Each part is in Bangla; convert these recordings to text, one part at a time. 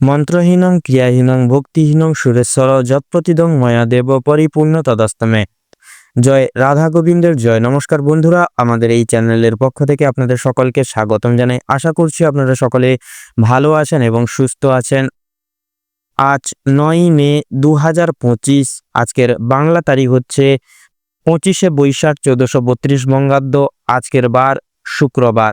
মন্ত্রহীনং, ক্রিয়াহীনং, ভক্তিহীনং, সুরেশ্বর, যৎপ্রতিদং ময়া দেব পরিপূর্ণ তদস্তমে। জয় রাধা গোবিন্দের জয়। নমস্কার বন্ধুরা, আমাদের এই চ্যানেলের পক্ষ থেকে আপনাদের সকলকে স্বাগতম জানাই। আশা করছি আপনারা সকলে ভালো আছেন এবং সুস্থ আছেন। আজ নয় মে দু হাজার পঁচিশ, আজকের বাংলা তারিখ হচ্ছে পঁচিশে বৈশাখ চোদ্দশো বত্রিশ বঙ্গাব্দ। আজকের বার শুক্রবার।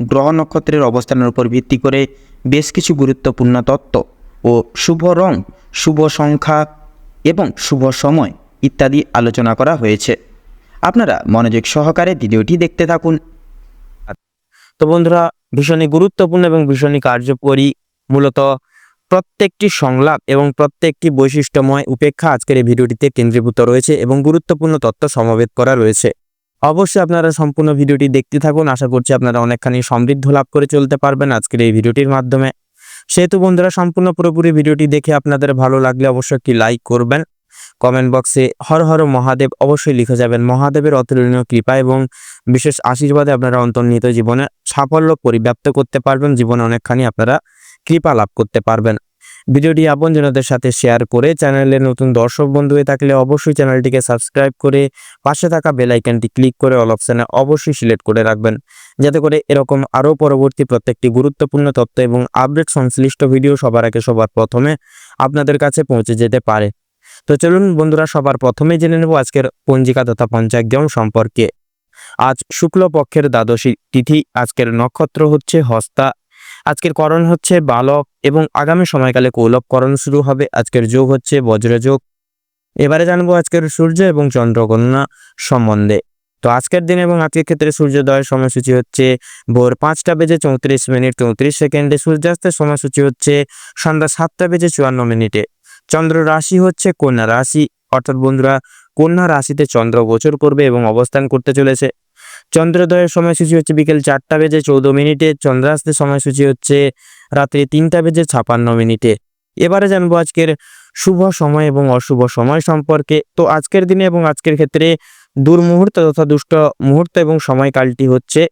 গ্রহ নক্ষত্রের অবস্থানের উপর ভিত্তি করে বেশ কিছু গুরুত্বপূর্ণ তত্ত্ব ও শুভ রং, শুভ সংখ্যা এবং শুভ সময় ইত্যাদি আলোচনা করা হয়েছে। আপনারা মনোযোগ সহকারে ভিডিওটি দেখতে থাকুন। তো বন্ধুরা, ভীষণই গুরুত্বপূর্ণ এবং ভীষণই কার্যকরী মূলত প্রত্যেকটি সংলাপ এবং প্রত্যেকটি বৈশিষ্ট্যময় উপেক্ষা আজকের এই ভিডিওটিতে কেন্দ্রীভূত রয়েছে এবং গুরুত্বপূর্ণ তথ্য সমবেত করা রয়েছে। অবশ্যই আপনারা সম্পূর্ণ ভিডিওটি দেখতে থাকুন। আশা করছি আপনারা অনেকখানি সমৃদ্ধ লাভ করে চলতে পারবেন আজকের এই ভিডিওটির মাধ্যমে। সেহেতু বন্ধুরা, সম্পূর্ণ পুরোপুরি ভিডিওটি দেখে আপনাদের ভালো লাগলে অবশ্যই একটি লাইক করবেন। কমেন্ট বক্সে হর হর মহাদেব অবশ্যই লিখে যাবেন। মহাদেবের অতুলনীয় কৃপা এবং বিশেষ আশীর্বাদে আপনারা অন্তর্নিহিত জীবনে সাফল্য পরিব্যাপ্ত করতে পারবেন। জীবনে অনেকখানি আপনারা কৃপা লাভ করতে পারবেন। ভিডিওটি আপনজনদের সাথে শেয়ার করে চ্যানেলের নতুন দর্শক বন্ধু হয়ে থাকলে অবশ্যই চ্যানেলটিকে সাবস্ক্রাইব করে পাশে থাকা বেল আইকনটি ক্লিক করে অল অপশানে অবশ্যই সিলেক্ট করে রাখবেন। যাতে করে এরকম আরও পরবর্তী প্রত্যেকটি গুরুত্বপূর্ণ তথ্য এবং আপডেট সংশ্লিষ্ট ভিডিও সবার আগে সবার প্রথমে আপনাদের কাছে পৌঁছে যেতে পারে। তো চলুন বন্ধুরা, সবার প্রথমে জেনে নেব আজকের পঞ্জিকা তথা পঞ্চাগ্রাম সম্পর্কে। আজ শুক্লপক্ষের দ্বাদশী তিথি, আজকের নক্ষত্র হচ্ছে হস্তা আজকের করণ হচ্ছে বালক এবং আগামী সময়কালে কৌলক করণ শুরু হবে। আজকের যোগ হচ্ছে বজ্রযোগ এবারে জানব আজকের সূর্য এবং চন্দ্রগণনা সম্বন্ধে। তো আজকের দিন এবং আজকের ক্ষেত্রে সূর্যোদয়ের সময়সূচি হচ্ছে ভোর পাঁচটা বেজে চৌত্রিশ মিনিট চৌত্রিশ সেকেন্ডে। সূর্যাস্তের সময়সূচি হচ্ছে সন্ধ্যা সাতটা বেজে চুয়ান্ন মিনিটে। চন্দ্র রাশি হচ্ছে কন্যা রাশি। অর্থাৎ বন্ধুরা, কন্যা রাশিতে চন্দ্র গোচর করবে এবং অবস্থান করতে চলেছে। চন্দ্রোদয়ের সময়সূচি হচ্ছে বিকেল চারটা বেজে চৌদ্দ মিনিটে, চন্দ্রাস্তের সময়সূচি হচ্ছে রাত্রি তিনটা বেজে ছাপান্ন মিনিটে। এবারে জানব আজকের শুভ সময় এবং অশুভ সময় সম্পর্কে। তো আজকের দিনে এবং আজকের ক্ষেত্রে দুর্মুহূর্ত তথা দুষ্ট মুহূর্ত এবং সময়কালটি হচ্ছে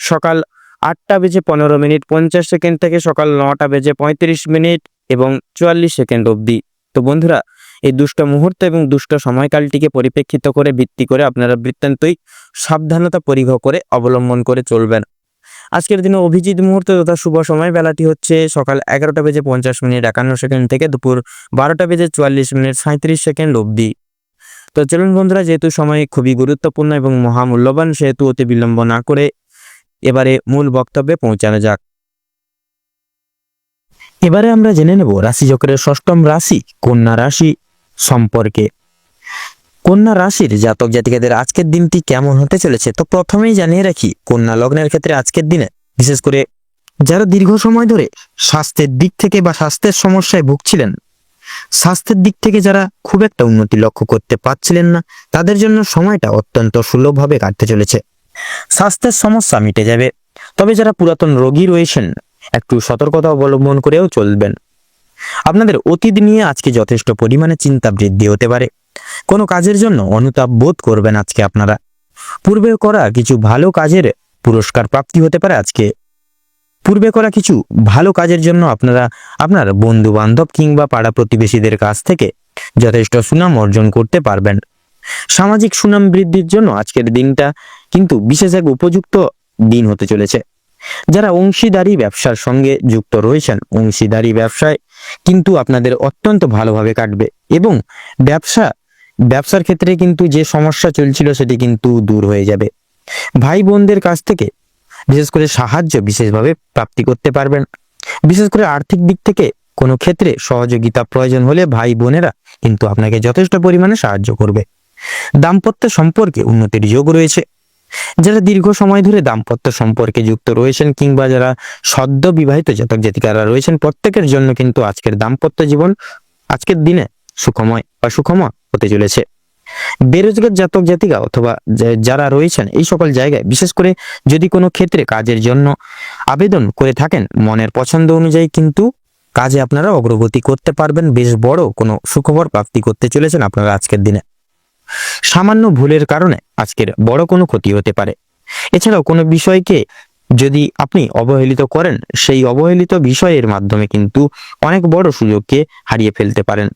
সকাল আটটা বেজে পনেরো মিনিট, পঞ্চাশ সেকেন্ড থেকে সকাল নটা বেজে পঁয়ত্রিশ মিনিট এবং চুয়াল্লিশ সেকেন্ড অবধি। তো বন্ধুরা এই দুষ্ট মুহূর্ত এবং দুষ্ট সময়কালটিকে পরিপ্রেক্ষিত করে, ভিত্তি করে আপনারা বৃত্তান্তই সাবধানতা পরিঘ করে অবলম্বন করে চলবেন। আজকের দিনে অভিজিৎ মুহূর্ত তথা শুভ সময় বেলাটি হচ্ছে সকাল এগারোটা বেজে পঞ্চাশ মিনিট একান্ন সেকেন্ড থেকে দুপুর বারোটা বেজে চুয়াল্লিশ মিনিট সাঁত্রিশ সেকেন্ড অবধি। তো চলুন বন্ধুরা, যেহেতু সময় খুবই গুরুত্বপূর্ণ এবং মহামূল্যবান, সেহেতু অতি বিলম্ব না করে এবারে মূল বক্তব্যে পৌঁছানো যাক। এবারে আমরা জেনে নেব রাশিচক্রের ষষ্ঠম রাশি, কন্যা রাশি সম্পর্কে। কন্যা রাশির জাতক জাতিকাদের আজকের দিনটি কেমন হতে চলেছে? তো প্রথমেই জানিয়ে রাখি, কন্যা লগ্নের ক্ষেত্রে আজকের দিনে, বিশেষ করে যারা দীর্ঘ সময় ধরে স্বাস্থ্যের দিক থেকে বা স্বাস্থ্যের সমস্যায় ভুগছিলেন, স্বাস্থ্যের দিক থেকে যারা খুব একটা উন্নতি লক্ষ্য করতে পারছিলেন না, তাদের জন্য সময়টা অত্যন্ত সুলভভাবে কাটতে চলেছে। স্বাস্থ্যের সমস্যা মিটে যাবে, তবে যারা পুরাতন রোগী রয়েছেন, একটু সতর্কতা অবলম্বন করেও চলবেন। আপনাদের অতীত নিয়ে আজকে যথেষ্ট পরিমাণে চিন্তা বৃদ্ধি হতে পারে। কোনো কাজের জন্য অনুতাপ বোধ করবেন আজকে আপনারা। পূর্বে করা কিছু ভালো কাজের পুরস্কার প্রাপ্তি হতে পারে আজকে। পূর্বে করা কিছু ভালো কাজের জন্য আপনারা আপনার বন্ধু বান্ধব কিংবা পাড়া প্রতিবেশীদের কাছ থেকে যথেষ্ট সুনাম অর্জন করতে পারবেন। সামাজিক সুনাম বৃদ্ধির জন্য আজকের দিনটা কিন্তু বিশেষ এক উপযুক্ত দিন হতে চলেছে। যারা অংশীদারি ব্যবসার সঙ্গে যুক্ত রয়েছেন, অংশীদারি ব্যবসায় কিন্তু আপনাদের অত্যন্ত ভালোভাবে কাটবে এবং ব্যবসা, ব্যবসার ক্ষেত্রে কিন্তু যে সমস্যা চলছিল সেটি কিন্তু দূর হয়ে যাবে। ভাই বোনদের কাছ থেকে বিশেষ করে সাহায্য বিশেষভাবে প্রাপ্তি করতে পারবেন। বিশেষ করে আর্থিক দিক থেকে কোনো ক্ষেত্রে সহযোগিতা প্রয়োজন হলে ভাই বোনেরা কিন্তু আপনাকে যথেষ্ট পরিমাণে সাহায্য করবে। দাম্পত্য সম্পর্কে উন্নতির যোগ রয়েছে। যারা দীর্ঘ সময় ধরে দাম্পত্য সম্পর্কে যুক্ত রয়েছেন কিংবা যারা সদ্য বিবাহিত জাতক জাতিকারা রয়েছেন, প্রত্যেকের জন্য কিন্তু আজকের দাম্পত্য জীবন আজকের দিনে সুখময় বা সুখময় হতে চলেছে। বেরোজগার জাতক জাতিকা অথবা যারা রয়েছেন এই সকল জায়গায়, বিশেষ করে যদি কোনো ক্ষেত্রে কাজের জন্য আবেদন করে থাকেন, মনের পছন্দ অনুযায়ী কিন্তু কাজে আপনারা অগ্রগতি করতে পারবেন। বেশ বড় কোনো সুখবর প্রাপ্তি করতে চলেছেন আপনারা আজকের দিনে। সামান্য ভুলের কারণে আজকের বড় কোনো ক্ষতি হতে পারে। এছাড়াও কোনো বিষয়কে যদি আপনি অবহেলিত করেন, সেই অবহেলিত বিষয়ের মাধ্যমে কিন্তু অনেক বড় সুযোগকে হারিয়ে ফেলতে পারেন।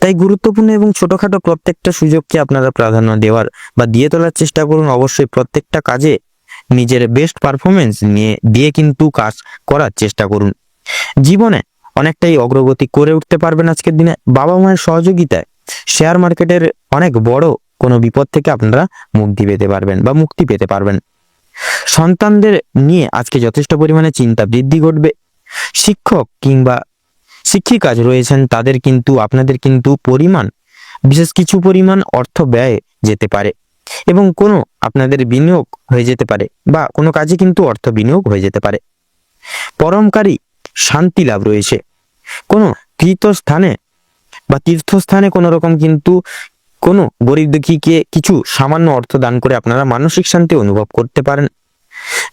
তাই গুরুত্বপূর্ণ এবং ছোটখাটো প্রত্যেকটা সুযোগকে আপনারা প্রাধান্য দেওয়ার বা দিয়ে তোলার চেষ্টা করুন। অবশ্যই প্রত্যেকটা কাজে নিজের বেস্ট পারফরমেন্স নিয়ে, দিয়ে কিন্তু কাজ করার চেষ্টা করুন। জীবনে অনেকটাই অগ্রগতি করে উঠতে পারবেন আজকের দিনে। বাবা মায়ের সহযোগিতায় শেয়ার মার্কেটের অনেক বড় কোনো বিপদ থেকে আপনারা মুক্তি পেতে পারবেন বা মুক্তি পেতে পারবেন। সন্তানদের নিয়ে আজকে যথেষ্ট পরিমাণে চিন্তা বৃদ্ধি ঘটবে। শিক্ষক কিংবা শিক্ষিকাজ রয়েছেন, তাদের কিন্তু, আপনাদের কিন্তু পরিমাণ, বিশেষ কিছু পরিমাণ অর্থ ব্যয় যেতে পারে এবং কোনো আপনাদের বিনিয়োগ হয়ে যেতে পারে বা কোনো কাজে কিন্তু অর্থ বিনিয়োগ হয়ে যেতে পারে। পরমকারী শান্তি লাভ রয়েছে। কোনো তীর্থস্থানে বা তীর্থস্থানে কোনো রকম কিন্তু কোনো গরিব দুঃখীকে কিছু সামান্য অর্থ দান করে আপনারা মানসিক শান্তি অনুভব করতে পারেন।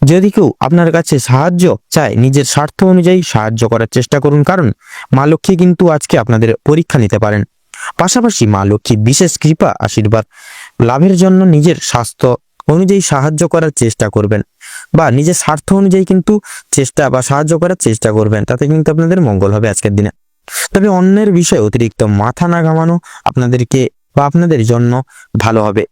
যদি কেউ আপনার কাছে সাহায্য চায়, নিজের স্বার্থ অনুযায়ী সাহায্য করার চেষ্টা করুন, কারণ মা লক্ষ্মী কিন্তু আজকে আপনাদের পরীক্ষা নিতে পারেন। পাশাপাশি মা লক্ষ্মী বিশেষ কৃপা, আশীর্বাদ লাভের জন্য নিজের স্বাস্থ্য অনুযায়ী সাহায্য করার চেষ্টা করবেন বা নিজের স্বার্থ অনুযায়ী কিন্তু চেষ্টা বা সাহায্য করার চেষ্টা করবেন। তাতে কিন্তু আপনাদের মঙ্গল হবে আজকের দিনে। তবে অন্যের বিষয়ে অতিরিক্ত মাথা না ঘামানো আপনাদেরকে বা আপনাদের জন্য ভালো হবে।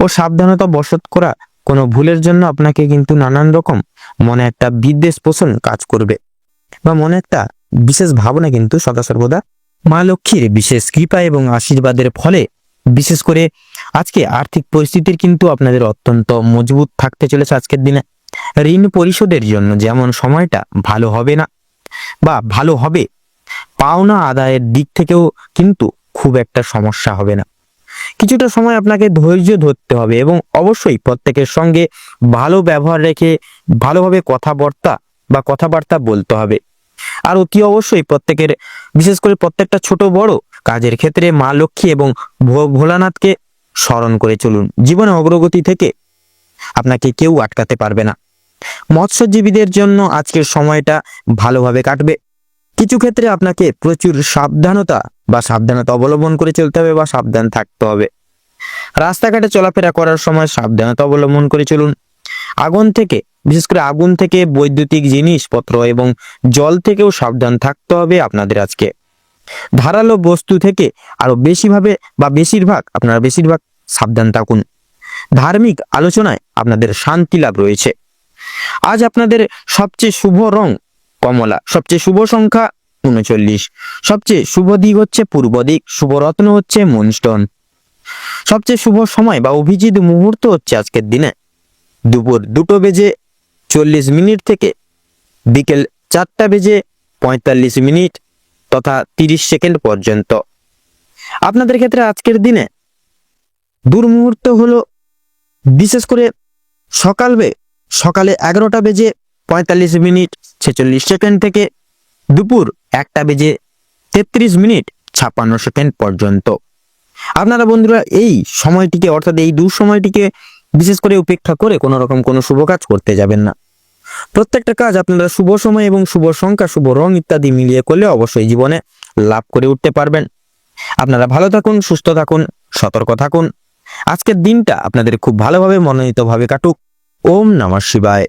ও সাবধানতা বশত করা কোনো ভুলের জন্য আপনাকে কিন্তু নানান রকম মনে একটা বিদ্বেষ পোষণ কাজ করবে বা মনে একটা বিশেষ ভাবনা কিন্তু সদা সর্বদা মা লক্ষ্মীর বিশেষ কৃপা এবং আশীর্বাদের ফলে বিশেষ করে আজকে আর্থিক পরিস্থিতির কিন্তু আপনাদের অত্যন্ত মজবুত থাকতে চলেছে আজকের দিনে। ঋণ পরিশোধের জন্য যেমন সময়টা ভালো হবে না বা ভালো হবে পাওনা আদায়ের দিক থেকেও কিন্তু খুব একটা সমস্যা হবে না। কিছুটা সময় আপনাকে ধৈর্য ধরতে হবে এবং অবশ্যই প্রত্যেকের সঙ্গে ভালো ব্যবহার রেখে ভালোভাবে কথাবার্তা বা কথাবার্তা বলতে হবে। আর অতি অবশ্যই প্রত্যেকের, বিশেষ করে প্রত্যেকটা ছোট বড় কাজের ক্ষেত্রে মা লক্ষ্মী এবং ভোলানাথকে স্মরণ করে চলুন। জীবনে অগ্রগতি থেকে আপনাকে কেউ আটকাতে পারবে না। মৎস্যজীবীদের জন্য আজকের সময়টা ভালোভাবে কাটবে। কিছু ক্ষেত্রে আপনাকে প্রচুর সাবধানতা বা সাবধানতা অবলম্বন করে চলতে হবে বা সাবধান থাকতে হবে। রাস্তাঘাটে চলাফেরা করার সময় সাবধানতা অবলম্বন করে চলুন। আগুন থেকে, বিশেষ করে আগুন থেকে বৈদ্যুতিক জিনিসপত্র এবং জল থেকেও সাবধান থাকতে হবে আপনাদের আজকে। ধারালো বস্তু থেকে আরও বেশিভাবে বা বেশিরভাগ, আপনারা বেশিরভাগ সাবধান থাকুন। ধার্মিক আলোচনায় আপনাদের শান্তি লাভ রয়েছে। আজ আপনাদের সবচেয়ে শুভ রং কমলা। সবচেয়ে শুভ সংখ্যা উনচল্লিশ। সবচেয়ে শুভ দিক হচ্ছে পূর্ব দিক, শুভ রত্ন হচ্ছে মুনস্টোন। সবচেয়ে শুভ সময় বা অভিজিৎ মুহূর্ত হচ্ছে আজকের দিনে। দুপুর দুটো বেজে চল্লিশ মিনিট থেকে বিকেল চারটা বেজে পঁয়তাল্লিশ মিনিট তথা তিরিশ সেকেন্ড পর্যন্ত। আপনাদের ক্ষেত্রে আজকের দিনে দুর্মুহূর্ত হলো বিশেষ করে সকাল বে সকালে এগারোটা বেজে পঁয়তাল্লিশ মিনিট ছেচল্লিশ সেকেন্ড থেকে দুপুর একটা বেজে তেত্রিশ মিনিট ছাপ্পান্ন সেকেন্ড পর্যন্ত। আপনারা বন্ধুরা, এই সময়টিকে, অর্থাৎ এই দু সময়টিকে বিশেষ করে উপেক্ষা করে কোনো রকম কোনো শুভ কাজ করতে যাবেন না। প্রত্যেকটা কাজ আপনারা শুভ সময় এবং শুভ সংখ্যা, শুভ রং ইত্যাদি মিলিয়ে করলে অবশ্যই জীবনে লাভ করে উঠতে পারবেন। আপনারা ভালো থাকুন, সুস্থ থাকুন, সতর্ক থাকুন। আজকের দিনটা আপনাদের খুব ভালোভাবে, মনোনীতভাবে কাটুক। ওম নমঃ শিবায়।